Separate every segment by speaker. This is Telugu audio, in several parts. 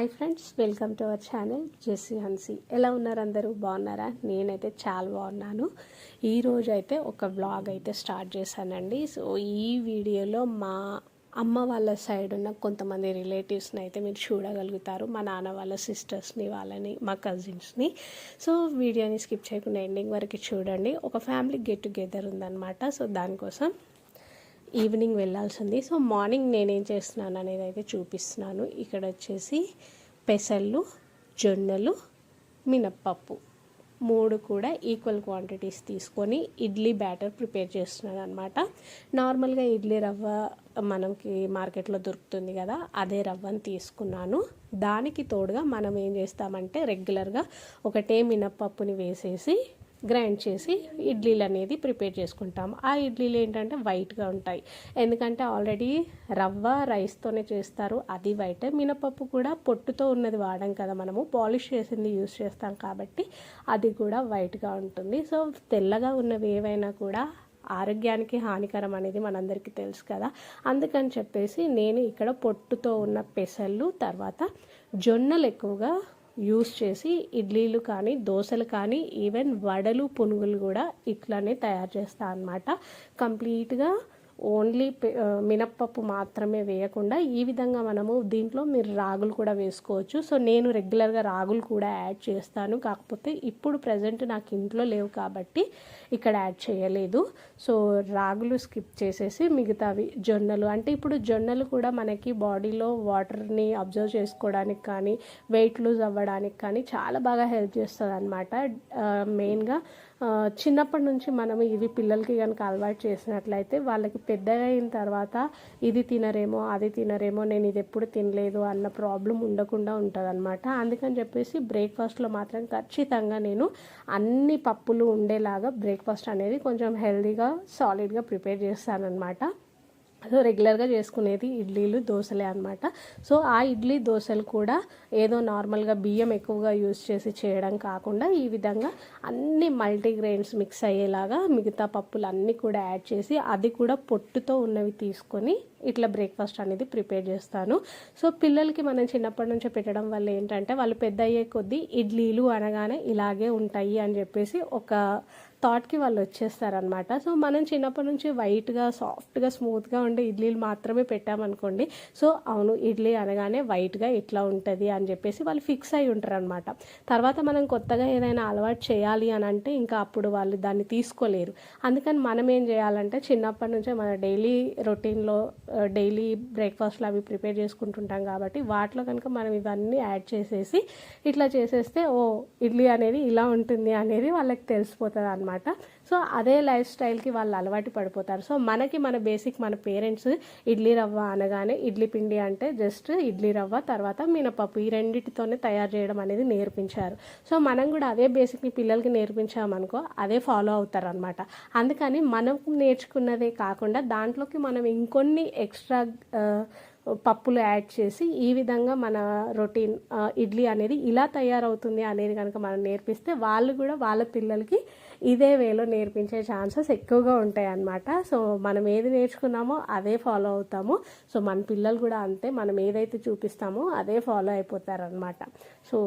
Speaker 1: Hi friends welcome to our channel. Jessie Hansi. ఎలా ఉన్నారు అందరూ? బాగున్నారా? నేనైతే చాలా బాగున్నాను. ఈరోజు అయితే ఒక వ్లాగ్ అయితే స్టార్ట్ చేశానండి. సో ఈ వీడియోలో మా అమ్మ వాళ్ళ సైడ్ ఉన్న కొంతమంది రిలేటివ్స్ని అయితే మీరు చూడగలుగుతారు. మా నాన్న వాళ్ళ సిస్టర్స్ని వాళ్ళని మా కజిన్స్ని సో వీడియోని స్కిప్ చేయకుండా ఎండింగ్ వరకు చూడండి. ఒక ఫ్యామిలీ గెట్ టుగెదర్ ఉందన్నమాట. సో దానికోసం ఈవినింగ్ వెళ్ళాల్సింది. సో మార్నింగ్ నేనేం చేస్తున్నాను అనేది అయితే చూపిస్తున్నాను. ఇక్కడ వచ్చేసి పెసళ్ళు జొన్నలు మినప్పప్పు మూడు కూడా ఈక్వల్ క్వాంటిటీస్ తీసుకొని ఇడ్లీ బ్యాటర్ ప్రిపేర్ చేస్తున్నాను అనమాట నార్మల్గా ఇడ్లీ రవ్వ మనకి మార్కెట్లో దొరుకుతుంది కదా అదే రవ్వను తీసుకున్నాను. దానికి తోడుగా మనం ఏం చేస్తామంటే రెగ్యులర్గా ఒకటే మినప్పప్పుని వేసేసి గ్రైండ్ చేసి ఇడ్లీలు అనేది ప్రిపేర్ చేసుకుంటాం ఆ ఇడ్లీలు ఏంటంటే వైట్గా ఉంటాయి. ఎందుకంటే ఆల్రెడీ రవ్వ రైస్తోనే చేస్తారు. అది వైట్. మినపప్పు కూడా పొట్టుతో ఉన్నది వాడడం కదా మనము. పాలిష్ చేసింది యూస్ చేస్తాం కాబట్టి అది కూడా వైట్గా ఉంటుంది. సో తెల్లగా ఉన్నవి ఏవైనా కూడా ఆరోగ్యానికి హానికరం అనేది మనందరికీ తెలుసు కదా. అందుకని చెప్పేసి నేను ఇక్కడ పొట్టుతో ఉన్న పెసళ్ళు తర్వాత జొన్నలు ఎక్కువగా యూస్ చేసి ఇడ్లీలు కానీ దోశలు కానీ ఈవెన్ వడలు పునుగులు కూడా ఇట్లానే తయారు చేస్తాను అనమాట కంప్లీట్గా ఓన్లీ మినప్పప్పు మాత్రమే వేయకుండా ఈ విధంగా మనము దీంట్లో మీరు రాగులు కూడా వేసుకోవచ్చు. సో నేను రెగ్యులర్గా రాగులు కూడా యాడ్ చేస్తాను. కాకపోతే ఇప్పుడు ప్రజెంట్ నాకు ఇంట్లో లేవు కాబట్టి ఇక్కడ యాడ్ చేయలేదు. సో రాగులు స్కిప్ చేసేసి మిగతావి జొన్నలు. అంటే ఇప్పుడు జొన్నలు కూడా మనకి బాడీలో వాటర్ని అబ్జర్వ్ చేసుకోవడానికి కానీ వెయిట్ లూజ్ అవ్వడానికి కానీ చాలా బాగా హెల్ప్ చేస్తుంది అనమాట మెయిన్గా చిన్నప్పటి నుంచి మనం ఇవి పిల్లలకి కనుక అలవాటు చేసినట్లయితే వాళ్ళకి పెద్దగా అయిన తర్వాత ఇది తినరేమో అది తినరేమో నేను ఇది ఎప్పుడు తినలేదు అన్న ప్రాబ్లం ఉండకుండా ఉంటుంది అనమాట అందుకని చెప్పేసి బ్రేక్ఫాస్ట్లో మాత్రం ఖచ్చితంగా నేను అన్ని పప్పులు ఉండేలాగా బ్రేక్ఫాస్ట్ అనేది కొంచెం హెల్దీగా సాలిడ్గా ప్రిపేర్ చేస్తానన్నమాట. సో రెగ్యులర్గా చేసుకునేది ఇడ్లీలు దోశలే అనమాట సో ఆ ఇడ్లీ దోశలు కూడా ఏదో నార్మల్గా బియ్యం ఎక్కువగా యూజ్ చేసి చేయడం కాకుండా ఈ విధంగా అన్ని మల్టీగ్రెయిన్స్ మిక్స్ అయ్యేలాగా మిగతా పప్పులు అన్నీ కూడా యాడ్ చేసి అది కూడా పొట్టుతో ఉన్నవి తీసుకొని ఇట్లా బ్రేక్ఫాస్ట్ అనేది ప్రిపేర్ చేస్తాను. సో పిల్లలకి మనం చిన్నప్పటి నుంచే పెట్టడం వల్ల ఏంటంటే వాళ్ళు పెద్ద అయ్యే కొద్దీ ఇడ్లీలు అనగానే ఇలాగే ఉంటాయి అని చెప్పేసి ఒక థాట్కి వాళ్ళు వచ్చేస్తారనమాట సో మనం చిన్నప్పటి నుంచి వైట్గా సాఫ్ట్గా స్మూత్గా ఉండే ఇడ్లీలు మాత్రమే పెట్టామనుకోండి. సో అవును ఇడ్లీ అనగానే వైట్గా ఇట్లా ఉంటుంది అని చెప్పేసి వాళ్ళు ఫిక్స్ అయి ఉంటారు అనమాట తర్వాత మనం కొత్తగా ఏదైనా అలవాటు చేయాలి అని అంటే ఇంకా అప్పుడు వాళ్ళు దాన్ని తీసుకోలేరు. అందుకని మనం ఏం చేయాలంటే చిన్నప్పటి నుంచే మన డైలీ రొటీన్లో డైలీ బ్రేక్ఫాస్ట్లు అవి ప్రిపేర్ చేసుకుంటుంటాం కాబట్టి వాటిలో కనుక మనం ఇవన్నీ యాడ్ చేసేసి ఇట్లా చేసేస్తే ఓ ఇడ్లీ అనేది ఇలా ఉంటుంది అనేది వాళ్ళకి తెలిసిపోతుంది అనమాట సో అదే లైఫ్ స్టైల్కి వాళ్ళు అలవాటు పడిపోతారు. సో మనకి మన బేసిక్ మన పేరెంట్స్ ఇడ్లీ రవ్వ అనగానే ఇడ్లీ పిండి అంటే జస్ట్ ఇడ్లీ రవ్వ తర్వాత మినపప్పు ఈ రెండింటితోనే తయారు చేయడం అనేది నేర్పించారు. సో మనం కూడా అదే బేసిక్ని పిల్లలకి నేర్పించామనుకో అదే ఫాలో అవుతారు అనమాట అందుకని మనం నేర్చుకున్నదే కాకుండా దాంట్లోకి మనం ఇంకొన్ని ఎక్స్ట్రా పప్పులు యాడ్ చేసి ఈ విధంగా మన రొటీన్ ఇడ్లీ అనేది ఇలా తయారవుతుంది అనేది కనుక మనం నేర్పిస్తే వాళ్ళు కూడా వాళ్ళ పిల్లలకి ఇదే వేలో నేర్పించే ఛాన్సెస్ ఎక్కువగా ఉంటాయి అన్నమాట సో మనం ఏది నేర్చుకున్నామో అదే ఫాలో అవుతాము. సో మన పిల్లలు కూడా అంతే మనం ఏదైతే చూపిస్తామో అదే ఫాలో అయిపోతారనమాట సో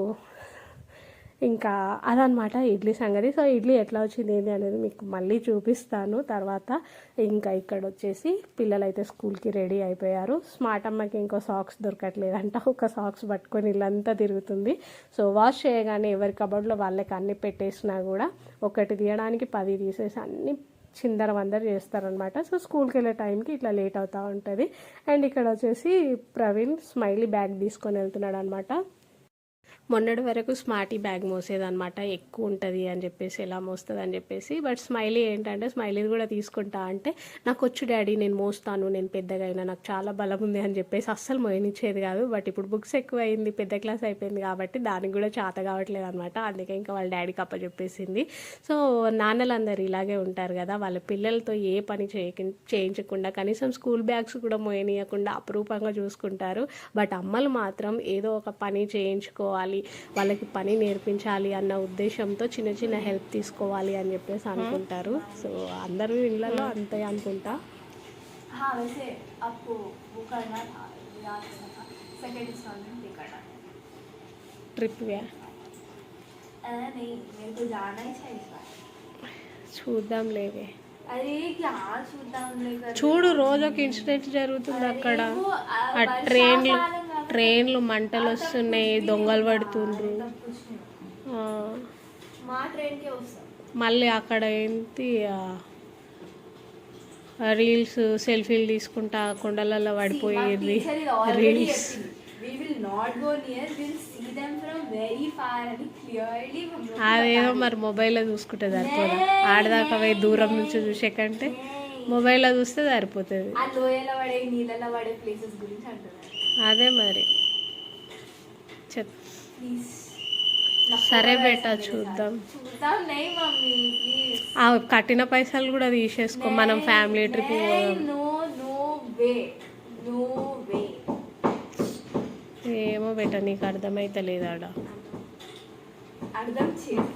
Speaker 1: ఇంకా అదనమాట ఇడ్లీ సంగతి. సో ఇడ్లీ ఎట్లా వచ్చింది ఏంటి అనేది మీకు మళ్ళీ చూపిస్తాను. తర్వాత ఇంకా ఇక్కడ వచ్చేసి పిల్లలు అయితే స్కూల్కి రెడీ అయిపోయారు. స్మార్ట్ అమ్మకి ఇంకో సాక్స్ దొరకట్లేదంట. ఒక సాక్స్ పట్టుకొని ఇల్లంతా తిరుగుతుంది. సో వాష్ చేయగానే ఎవరి కబడ్లో వాళ్ళకి అన్ని పెట్టేసినా కూడా ఒకటి తీయడానికి పది తీసేసి అన్ని చిందర వందరు చేస్తారనమాట. సో స్కూల్కి వెళ్ళే టైంకి ఇట్లా లేట్ అవుతూ ఉంటుంది. అండ్ ఇక్కడ వచ్చేసి ప్రవీణ్ స్మైలీ బ్యాగ్ తీసుకొని వెళ్తున్నాడు అనమాట మొన్నటి వరకు స్మార్టీ బ్యాగ్ మోసేదనమాట ఎక్కువ ఉంటుంది అని చెప్పేసి ఎలా మోస్తుంది అని చెప్పేసి. బట్ స్మైలీ ఏంటంటే స్మైలీది కూడా తీసుకుంటా అంటే నాకు వచ్చు డాడీ నేను మోస్తాను నేను పెద్దగా అయినా నాకు చాలా బలం ఉంది అని చెప్పేసి అస్సలు మోయనిచ్చేది కాదు. బట్ ఇప్పుడు బుక్స్ ఎక్కువ అయింది పెద్ద క్లాస్ అయిపోయింది కాబట్టి దానికి కూడా చేత కావట్లేదు అనమాట అందుకే ఇంకా వాళ్ళ డాడీకి అప్పచెప్పేసింది సో నాన్నలందరూ ఇలాగే ఉంటారు కదా. వాళ్ళ పిల్లలతో ఏ పని చేయక చేయించకుండా కనీసం స్కూల్ బ్యాగ్స్ కూడా మోయనీయకుండా అపురూపంగా చూసుకుంటారు. బట్ అమ్మలు మాత్రం ఏదో ఒక పని చేయించుకోవాలి చేయాలి వాళ్ళకి పని నేర్పించాలి అన్న ఉద్దేశంతో చిన్న చిన్న హెల్ప్ తీసుకోవాలి అని చెప్పేసి అనుకుంటారు. సో అందరూ ఇళ్ళలో అంతే అనుకుంటా.
Speaker 2: ట్రిప్
Speaker 1: చూద్దాం చూడు రోజు ఒక ఇన్సిడెంట్ జరుగుతుంది అక్కడ. ఆ ట్రైన్లో ట్రైన్లు మంటలు వస్తున్నాయి దొంగలు పడుతుండ్రు. మళ్ళీ అక్కడ ఏంటి రీల్స్ సెల్ఫీలు తీసుకుంటా కొండలలో పడిపోయేది. రీల్స్ అదేదో మరి మొబైల్లో చూసుకుంటే సరిపోదా. ఆడదాకా పోయి దూరం నుంచి చూసే కంటే మొబైల్లో చూస్తే సరిపోతుంది. అదే మరి. చెప్. సరే బేటా చూద్దాం. ఆ కట్టిన పైసలు కూడా తీసేసుకో మనం ఫ్యామిలీ ట్రిప్ ఏమో బేటా నీకు అర్థమైతే లేదు ఆడ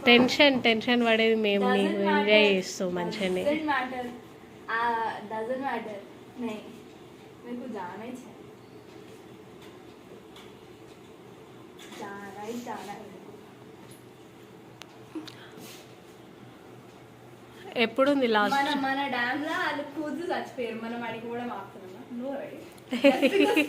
Speaker 1: టెన్షన్ టెన్షన్ పడేది మేము నీకు ఎంజాయ్ చేస్తాం మంచిగానే.
Speaker 2: को।
Speaker 1: ఎప్పుడుంది లాస్ట్
Speaker 2: మన మన డ్యామ్ లో వాళ్ళు కూతురు చచ్చిపోయారు మనం అడిగి కూడా మాపుతున్నామా no right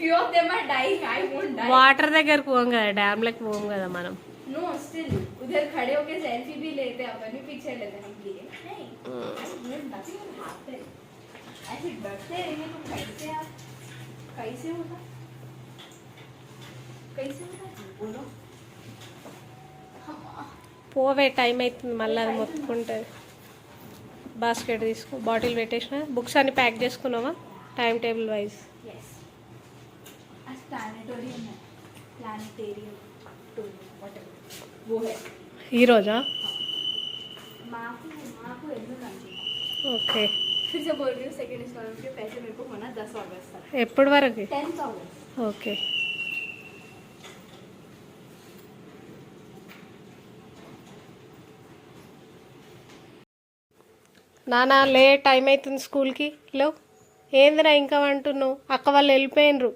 Speaker 2: few of them are dying I won't die
Speaker 1: water దగ్గరకు పోం కదా డ్యామ్లకు పోం కదా మనం
Speaker 2: नो स्टिल उधर खड़े होके सेल्फी भी लेते हैं अपन भी पिक्चर लेते हैं हम भी नहीं नथिंग विल हैपन ऐसे डरते रहेंगे तो कैसे आप कैसे होगा कैसे होगा बोलो
Speaker 1: పోవే టైం అవుతుంది మళ్ళీ అది మొత్తుకుంటుంది. బాస్కెట్ తీసుకో బాటిల్ పెట్టేసిన. బుక్స్ అన్ని ప్యాక్ చేసుకున్నావా? టైం టేబుల్ వైజ్ ఈరోజా ఓకే. ఎప్పటి వరకు? ఓకే. నానా లే టైం అవుతుంది స్కూల్కి. లేవు ఏందిరా ఇంకా అంటున్నావు? అక్క వాళ్ళు వెళ్ళిపోయినరు.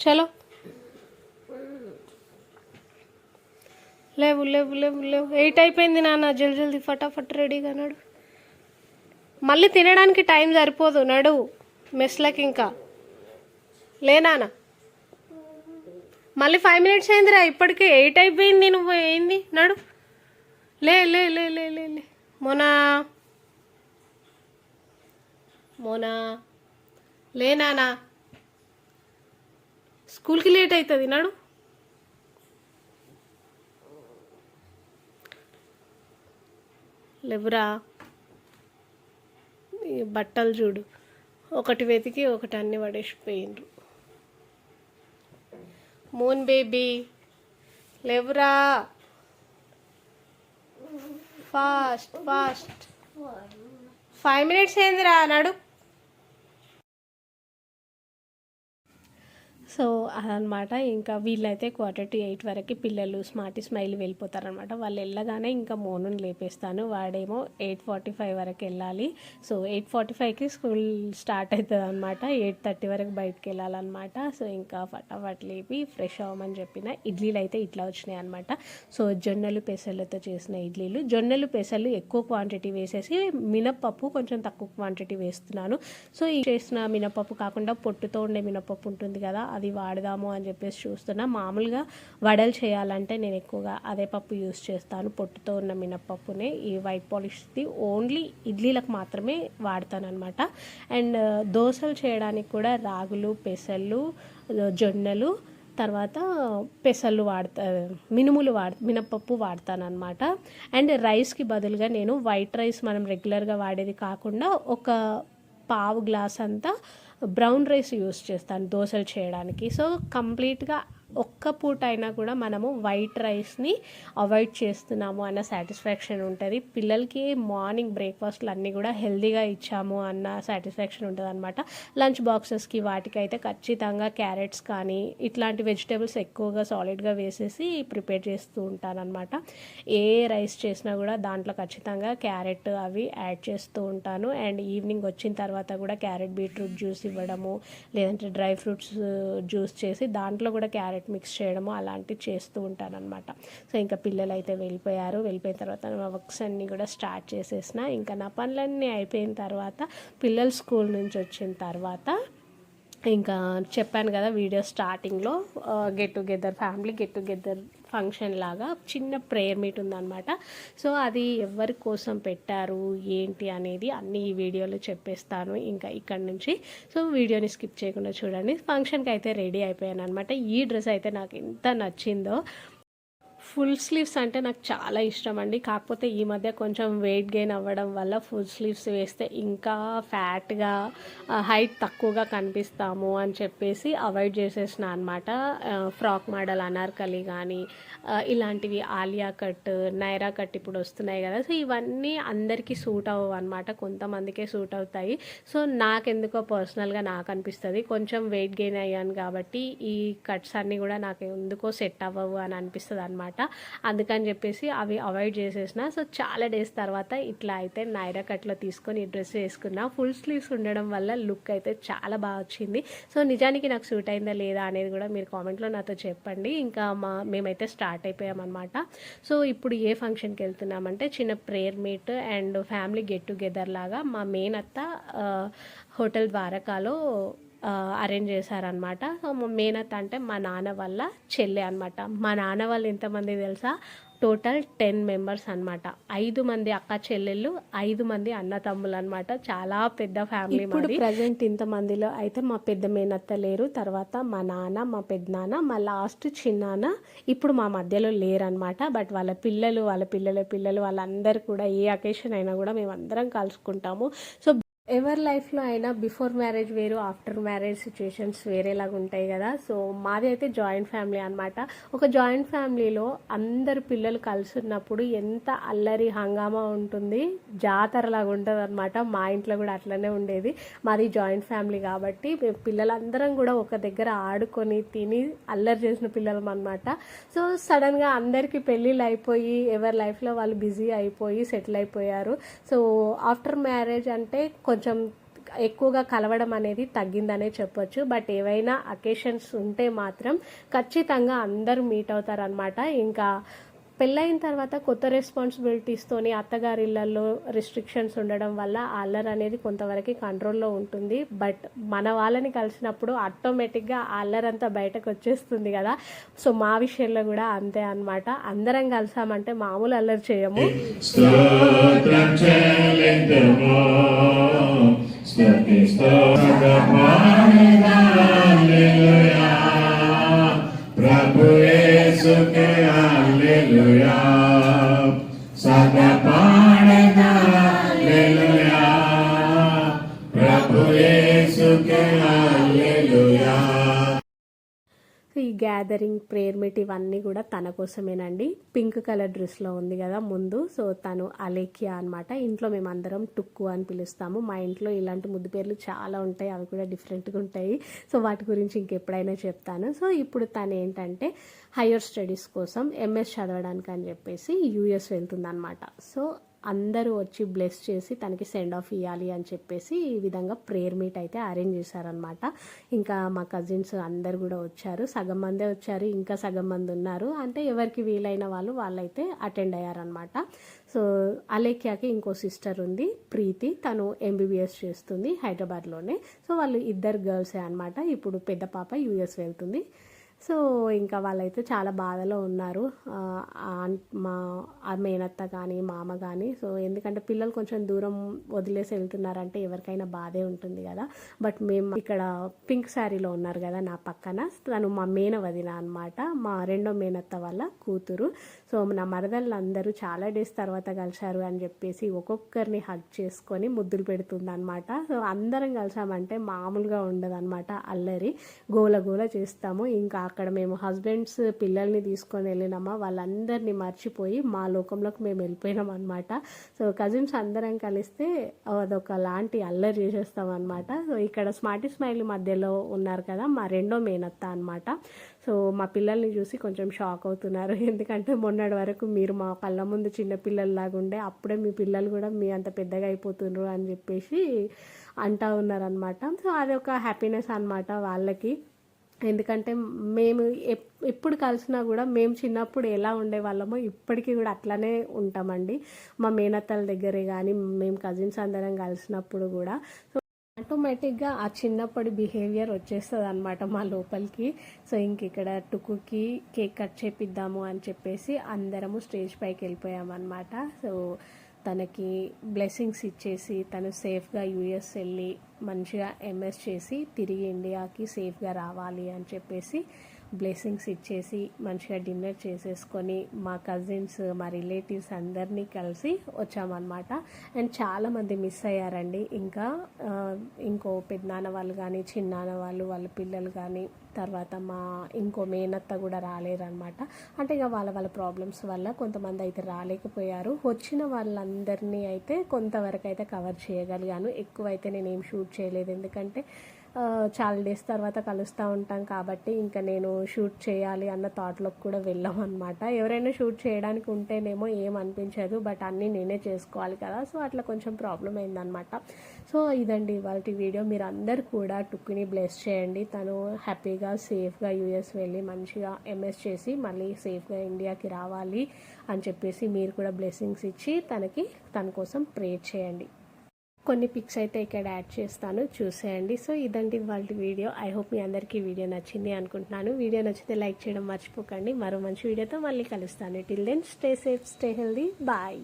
Speaker 1: చలో. లేవు లేవు లేవు లేవు. ఎయిట్ అయిపోయింది నాన్న. జల్ది జల్దీ ఫటాఫట్ రెడీగా నడు. మళ్ళీ తినడానికి టైం సరిపోదు. నడువు మెస్లకి ఇంకా. లేనానా మళ్ళీ ఫైవ్ మినిట్స్ అయిందిరా. ఇప్పటికే ఎయిట్ అయిపోయింది నువ్వు. ఏంది? నడు. లే లే లే లే లే లే. మొనా? మోనా లేనానా స్కూల్కి లేట్ అవుతుంది నాడు. లేవురా. ఈ బట్టలు చూడు. ఒకటి వెతికి ఒకటి అన్ని పడేసిపోయిండ్రు. మూన్ బేబీ లేవురా. Fast fast. ఫైవ్ మినిట్స్ ఏందిరా నడు. సో అదనమాట. ఇంకా వీళ్ళైతే క్వార్టర్ టు ఎయిట్ వరకు పిల్లలు స్మార్టీ స్మైల్ వెళ్ళిపోతారనమాట. వాళ్ళు వెళ్ళగానే ఇంకా మోనుని లేపేస్తాను. వాడేమో ఎయిట్ ఫార్టీ ఫైవ్ వరకు వెళ్ళాలి. సో ఎయిట్ ఫార్టీ ఫైవ్కి స్కూల్ స్టార్ట్ అవుతుంది అనమాట ఎయిట్ థర్టీ వరకు బయటకు వెళ్ళాలన్నమాట సో ఇంకా ఫటాఫట్ లేపి ఫ్రెష్ అవ్వమని చెప్పిన ఇడ్లీలు అయితే ఇట్లా వచ్చినాయి అనమాట సో జొన్నలు పెసలతో చేసిన ఇడ్లీలు. జొన్నలు పెసలు ఎక్కువ క్వాంటిటీ వేసేసి మినప్పప్పు కొంచెం తక్కువ క్వాంటిటీ వేస్తున్నాను. సో ఈ చేసిన మినపప్పు కాకుండా పొట్టుతో ఉండే మినపప్పు ఉంటుంది కదా అది వాడదాము అని చెప్పేసి చూస్తున్నా. మామూలుగా వడలు చేయాలంటే నేను ఎక్కువగా అదే పప్పు యూస్ చేస్తాను. పొట్టుతో ఉన్న మినపప్పునే ఈ వైట్ పాలిష్ది ఓన్లీ ఇడ్లీలకు మాత్రమే వాడతాను అనమాట అండ్ దోశలు చేయడానికి కూడా రాగులు పెసళ్ళు జొన్నలు తర్వాత పెసలు వాడతా మినుములు వాడ మినపప్పు వాడతాను అనమాట అండ్ రైస్కి బదులుగా నేను వైట్ రైస్ మనం రెగ్యులర్గా వాడేది కాకుండా ఒక పావు గ్లాస్ అంతా బ్రౌన్ రైస్ యూస్ చేస్తాను దోశలు చేయడానికి. సో కంప్లీట్గా ఒక్క పూట అయినా కూడా మనము వైట్ రైస్ని అవాయిడ్ చేస్తున్నాము అన్న సాటిస్ఫాక్షన్ ఉంటుంది. పిల్లలకి మార్నింగ్ బ్రేక్ఫాస్ట్లు అన్నీ కూడా హెల్దీగా ఇచ్చాము అన్న సాటిస్ఫాక్షన్ ఉంటుంది అనమాట లంచ్ బాక్సెస్కి వాటికైతే ఖచ్చితంగా క్యారెట్స్ కానీ ఇట్లాంటి వెజిటేబుల్స్ ఎక్కువగా సాలిడ్గా వేసేసి ప్రిపేర్ చేస్తూ ఉంటానన్నమాట. ఏ రైస్ చేసినా కూడా దాంట్లో ఖచ్చితంగా క్యారెట్ అవి యాడ్ చేస్తూ ఉంటాను. అండ్ ఈవినింగ్ వచ్చిన తర్వాత కూడా క్యారెట్ బీట్రూట్ జ్యూస్ ఇవ్వడము లేదంటే డ్రై ఫ్రూట్స్ జ్యూస్ చేసి దాంట్లో కూడా క్యారెట్ వైట్ మిక్స్ చేయడము అలాంటివి చేస్తూ ఉంటాను సో ఇంకా పిల్లలు అయితే వెళ్ళిపోయారు. వెళ్ళిపోయిన తర్వాత నా వర్క్స్ అన్నీ కూడా స్టార్ట్ చేసేసిన. ఇంకా నా పనులన్నీ అయిపోయిన తర్వాత పిల్లలు స్కూల్ నుంచి వచ్చిన తర్వాత ఇంకా చెప్పాను కదా వీడియో స్టార్టింగ్లో get together family get together function లాగా చిన్న ప్రేయర్ మీట్ ఉందన్నమాట. సో అది ఎవరి కోసం పెట్టారు ఏంటి అనేది అన్ని ఈ వీడియోలో చెప్పేస్తాను ఇంకా ఇక్కడ నుంచి. సో వీడియోని స్కిప్ చేయకుండా చూడండి. ఫంక్షన్కి అయితే రెడీ అయిపోయాను అనమాట ఈ డ్రెస్ అయితే నాకు ఎంత నచ్చిందో ఫుల్ స్లీవ్స్ అంటే నాకు చాలా ఇష్టం అండి. కాకపోతే ఈ మధ్య కొంచెం వెయిట్ గెయిన్ అవ్వడం వల్ల ఫుల్ స్లీవ్స్ వేస్తే ఇంకా ఫ్యాట్గా హైట్ తక్కువగా కనిపిస్తాము అని చెప్పేసి అవాయిడ్ చేసేసిన అనమాట ఫ్రాక్ మోడల్ అనార్కలి కానీ ఇలాంటివి ఆలియా కట్ నైరా కట్ ఇప్పుడు వస్తున్నాయి కదా. సో ఇవన్నీ అందరికీ సూట్ అవ్వవు అనమాట కొంతమందికే సూట్ అవుతాయి. సో నాకెందుకో పర్సనల్గా నాకు అనిపిస్తుంది. కొంచెం వెయిట్ గెయిన్ అయ్యాను కాబట్టి ఈ కట్స్ అన్నీ కూడా నాకు ఎందుకో సెట్ అవ్వవు అని అనిపిస్తుంది అనమాట అందుకని చెప్పేసి అవి అవాయిడ్ చేసేసిన. సో చాలా డేస్ తర్వాత ఇట్లా అయితే నైరా కట్లో తీసుకొని ఈ డ్రెస్ వేసుకున్నా. ఫుల్ స్లీవ్స్ ఉండడం వల్ల లుక్ అయితే చాలా బాగా వచ్చింది. సో నిజానికి నాకు సూట్ అయిందా లేదా అనేది కూడా మీరు కామెంట్లో నాతో చెప్పండి. ఇంకా మా మేమైతే స్టార్ట్ అయిపోయామన్నమాట. సో ఇప్పుడు ఏ ఫంక్షన్కి వెళ్తున్నామంటే చిన్న prayer meet and family get together లాగా మా మెయిన్ అత్త హోటల్ ద్వారకాలో అరేంజ్ చేశారనమాట సో మా మేనత్త అంటే మా నాన్న వాళ్ళ చెల్లె అనమాట మా నాన్న వాళ్ళు ఎంతమంది తెలుసా? టోటల్ టెన్ మెంబర్స్ అనమాట ఐదు మంది అక్క చెల్లెళ్ళు ఐదు మంది అన్న తమ్ములు అనమాట చాలా పెద్ద ఫ్యామిలీ ఇప్పుడు ప్రజెంట్ ఇంతమందిలో అయితే మా పెద్ద మేనత్త లేరు తర్వాత మా నాన్న మా పెద్దనాన్న మా లాస్ట్ చిన్నాన్న ఇప్పుడు మా మధ్యలో లేరనమాట బట్ వాళ్ళ పిల్లలు వాళ్ళ పిల్లల పిల్లలు వాళ్ళందరూ కూడా ఏ అకేషన్ అయినా కూడా మేము అందరం కలుసుకుంటాము. సో ఎవరి లైఫ్లో అయినా బిఫోర్ మ్యారేజ్ వేరు ఆఫ్టర్ మ్యారేజ్ సిచ్యుయేషన్స్ వేరేలాగా ఉంటాయి కదా. సో మాది అయితే జాయింట్ ఫ్యామిలీ అనమాట ఒక జాయింట్ ఫ్యామిలీలో అందరు పిల్లలు కలిసి ఉన్నప్పుడు ఎంత అల్లరి హంగామా ఉంటుంది. జాతరలాగా ఉంటుంది అనమాట మా ఇంట్లో కూడా అట్లనే ఉండేది. మాది జాయింట్ ఫ్యామిలీ కాబట్టి మేము పిల్లలందరం కూడా ఒక దగ్గర ఆడుకొని తిని అల్లరి చేసిన పిల్లలం అనమాట సో సడన్గా అందరికీ పెళ్ళిళ్ళు అయిపోయి ఎవరి లైఫ్లో వాళ్ళు బిజీ అయిపోయి సెటిల్ అయిపోయారు. సో ఆఫ్టర్ మ్యారేజ్ అంటే కొంచెం కొంచెం ఎక్కువగా కలవడం అనేది తగ్గిందనే చెప్పొచ్చు. బట్ ఏవైనా అకేషన్స్ ఉంటే మాత్రం ఖచ్చితంగా అందరూ మీట్ అవుతారనమాట ఇంకా పెళ్ళైన తర్వాత కొత్త రెస్పాన్సిబిలిటీస్తోని అత్తగారి ఇళ్ళలో రిస్ట్రిక్షన్స్ ఉండడం వల్ల అల్లర్ అల్లరి అనేది కొంతవరకు కంట్రోల్లో ఉంటుంది బట్ మన వాళ్ళని కలిసినప్పుడు ఆటోమేటిక్గా అల్లర్ అంతా బయటకు వచ్చేస్తుంది కదా సో మా విషయంలో కూడా అంతే అనమాట అందరం కలిసామంటే మామూలు అల్లరి చేయము
Speaker 3: స్తోత్రం చెల్లింతుము Hallelujah.
Speaker 1: Sagapah. Gathering prayer meet ఇవన్నీ కూడా తన కోసమేనండి. పింక్ కలర్ డ్రెస్లో ఉంది కదా ముందు. సో తను అలేఖ్య అనమాట ఇంట్లో మేము అందరం టుక్కు అని పిలుస్తాము. మా ఇంట్లో ఇలాంటి ముద్దు పేర్లు చాలా ఉంటాయి. అవి కూడా డిఫరెంట్గా ఉంటాయి. సో వాటి గురించి ఇంకెప్పుడైనా చెప్తాను. సో ఇప్పుడు తను ఏంటంటే హయ్యర్ స్టడీస్ కోసం ఎంఎస్ చదవడానికి అని చెప్పేసి యూఎస్ వెళ్తుందనమాట సో అందరూ వచ్చి బ్లెస్ చేసి తనకి సెండ్ ఆఫ్ ఇవ్వాలి అని చెప్పేసి ఈ విధంగా ప్రేయర్ మీట్ అయితే అరేంజ్ చేశారనమాట ఇంకా మా కజిన్స్ అందరు కూడా వచ్చారు. సగం మందే వచ్చారు. ఇంకా సగం మంది ఉన్నారు. అంటే ఎవరికి వీలైన వాళ్ళు వాళ్ళైతే అటెండ్ అయ్యారనమాట సో అలేఖ్యాకి ఇంకో సిస్టర్ ఉంది ప్రీతి. తను ఎంబీబీఎస్ చేస్తుంది హైదరాబాద్లోనే. సో వాళ్ళు ఇద్దరు గర్ల్సే అనమాట ఇప్పుడు పెద్ద పాప యూఎస్ వెళ్తుంది. సో ఇంకా వాళ్ళైతే చాలా బాధలో ఉన్నారు. మా ఆ మేనత్త కానీ మామ కానీ సో ఎందుకంటే పిల్లలు కొంచెం దూరం వదిలేసి వెళ్తున్నారంటే ఎవరికైనా బాధే ఉంటుంది కదా. బట్ మేము ఇక్కడ పింక్ శారీలో ఉన్నారు కదా నా పక్కన. తను మా మేన వదిన అనమాట మా రెండో మేనత్త వాళ్ళ కూతురు. సో నా మరదళ్ళు అందరూ చాలా డేస్ తర్వాత కలిశారు అని చెప్పేసి ఒక్కొక్కరిని హగ్ చేసుకొని ముద్దులు పెడుతుంది అనమాట సో అందరం కలిసామంటే మామూలుగా ఉండదు అనమాట అల్లరి గోల గోల చేస్తాము. ఇంకా అక్కడ మేము హస్బెండ్స్ పిల్లల్ని తీసుకొని వెళ్ళినామా వాళ్ళందరినీ మర్చిపోయి మా లోకంలోకి మేము వెళ్ళిపోయినాం అనమాట సో కజిన్స్ అందరం కలిస్తే అదొక లాంటి అల్లరి చేసేస్తాం అనమాట సో ఇక్కడ స్మార్టీ స్మైల్ మధ్యలో ఉన్నారు కదా మా రెండో మేనత్త అనమాట సో మా పిల్లల్ని చూసి కొంచెం షాక్ అవుతున్నారు. ఎందుకంటే మొన్నటి వరకు మీరు మా కళ్ళ ముందు చిన్న పిల్లల్లాగా ఉండే అప్పుడే మీ పిల్లలు కూడా మీ అంత పెద్దగా అయిపోతున్నారు అని చెప్పేసి అంటా ఉన్నారనమాట సో అది ఒక హ్యాపీనెస్ అనమాట వాళ్ళకి. ఎందుకంటే మేము ఎప్- ఎప్పుడు కలిసినా కూడా మేము చిన్నప్పుడు ఎలా ఉండేవాళ్ళమో ఇప్పటికీ కూడా అట్లానే ఉంటామండి. మా మేనత్తల దగ్గరే కానీ మేము కజిన్స్ అందరం కలిసినప్పుడు కూడా. సో ఆటోమేటిక్గా ఆ చిన్నప్పటి బిహేవియర్ వచ్చేస్తుంది అనమాట మా లోపలికి. సో ఇంక ఇక్కడ టుకుకి కేక్ కట్ చేపిద్దాము అని చెప్పేసి అందరము స్టేజ్ పైకి వెళ్ళిపోయామన్నమాట. సో తనకి బ్లెస్సింగ్స్ ఇచ్చేసి తను సేఫ్గా యూఎస్ వెళ్ళి మంచిగా ఎంఎస్ చేసి తిరిగి ఇండియాకి సేఫ్గా రావాలి అని చెప్పేసి బ్లెస్సింగ్స్ ఇచ్చేసి మంచిగా డిన్నర్ చేసేసుకొని మా కజిన్స్ మా రిలేటివ్స్ అందరినీ కలిసి వచ్చామన్నమాట. అండ్ చాలామంది మిస్ అయ్యారండి. ఇంకా ఇంకో పెద్దనాన్న వాళ్ళు కానీ చిన్నాన్న వాళ్ళు వాళ్ళ పిల్లలు కానీ తర్వాత మా ఇంకో మేనత్త కూడా రాలేరనమాట. అంటే ఇక వాళ్ళ వాళ్ళ ప్రాబ్లమ్స్ వల్ల కొంతమంది అయితే రాలేకపోయారు. వచ్చిన వాళ్ళందరినీ అయితే కొంతవరకు అయితే కవర్ చేయగలిగాను. ఎక్కువ నేను ఏం షూట్ చేయలేదు. ఎందుకంటే చాలా డేస్ తర్వాత కలుస్తూ ఉంటాం కాబట్టి ఇంకా నేను షూట్ చేయాలి అన్న థాట్లోకి కూడా వెళ్ళామన్నమాట అనమాట ఎవరైనా షూట్ చేయడానికి ఉంటేనేమో ఏం అనిపించదు బట్ అన్నీ నేనే చేసుకోవాలి కదా. సో అట్లా కొంచెం ప్రాబ్లం అయిందనమాట సో ఇదండి ఇవాళ వీడియో మీరు అందరు కూడా టుక్కుని బ్లెస్ చేయండి. తను హ్యాపీగా సేఫ్గా యూఎస్ వెళ్ళి మంచిగా ఎంఎస్ చేసి మళ్ళీ సేఫ్గా ఇండియాకి రావాలి అని చెప్పేసి మీరు కూడా బ్లెస్సింగ్స్ ఇచ్చి తనకి తన కోసం ప్రే చేయండి. కొన్ని పిక్స్ అయితే ఇక్కడ యాడ్ చేస్తాను. చూసేయండి. సో ఇదండి వాళ్ళ వీడియో. ఐ హోప్ మీ అందరికీ వీడియో నచ్చింది అనుకుంటున్నాను. వీడియో నచ్చితే లైక్ చేయడం మర్చిపోకండి. మరో మంచి వీడియోతో మళ్ళీ కలుస్తాను. Till then stay safe
Speaker 4: stay healthy bye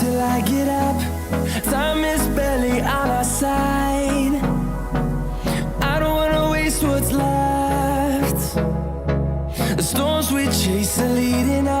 Speaker 4: till I get up. Time is barely on our side. Lisa leading